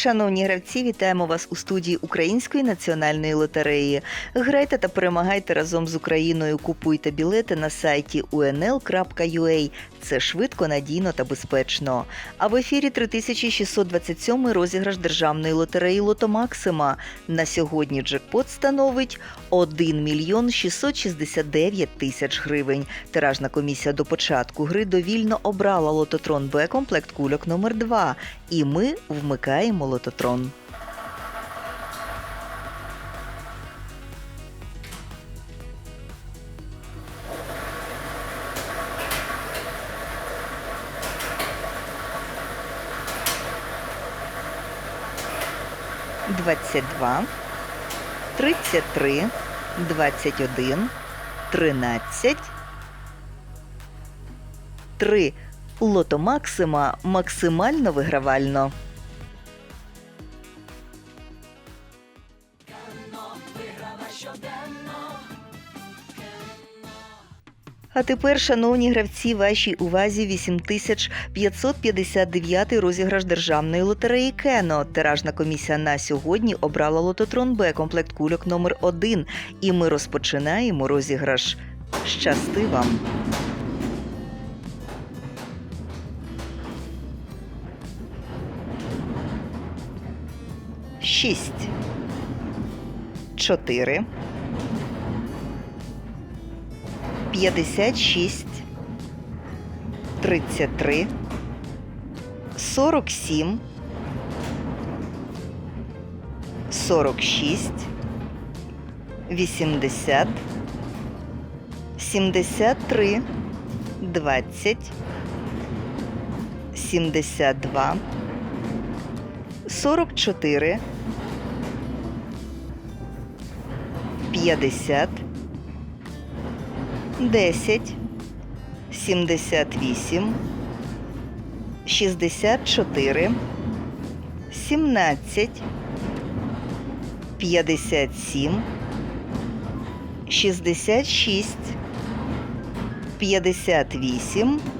Шановні гравці, вітаємо вас у студії Української національної лотереї. Грайте та перемагайте разом з Україною. Купуйте білети на сайті unl.ua. Це швидко, надійно та безпечно. А в ефірі 3627 розіграш державної лотереї Лото Максима. На сьогодні джекпот становить 1 мільйон 669 тисяч гривень. Тиражна комісія до початку гри довільно обрала лототрон Б комплект кульок номер 2 І ми вмикаємо лототрон. Двадцять два, тридцять три, двадцять один, тринадцять, три. Лото Максима максимально вигравально. А тепер, шановні гравці, вашій увазі 8559 розіграш державної лотереї Кено. Тиражна комісія на сьогодні обрала лототрон Б комплект кульок номер 1 І ми розпочинаємо розіграш. Щасти вам! Шість. Чотири. П'ятдесят шість. Тридцять три. Сорок сім. Сорок шість. Вісімдесят. Сімдесят три. Двадцять. Сімдесят два. 44 50 10 78 64 17 57 66 58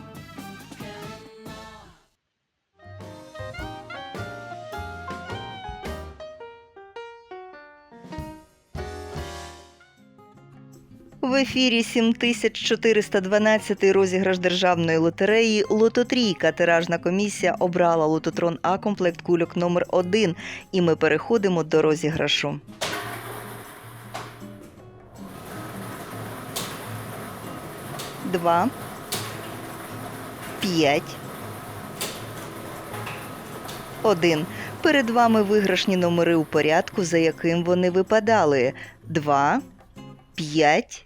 В ефірі 7412 розіграш державної лотереї Лототрійка. Тиражна комісія обрала лототрон А комплект кульок номер 1 І ми переходимо до розіграшу. Два. П'ять. Один. Перед вами виграшні номери у порядку, за яким вони випадали. Два. П'ять.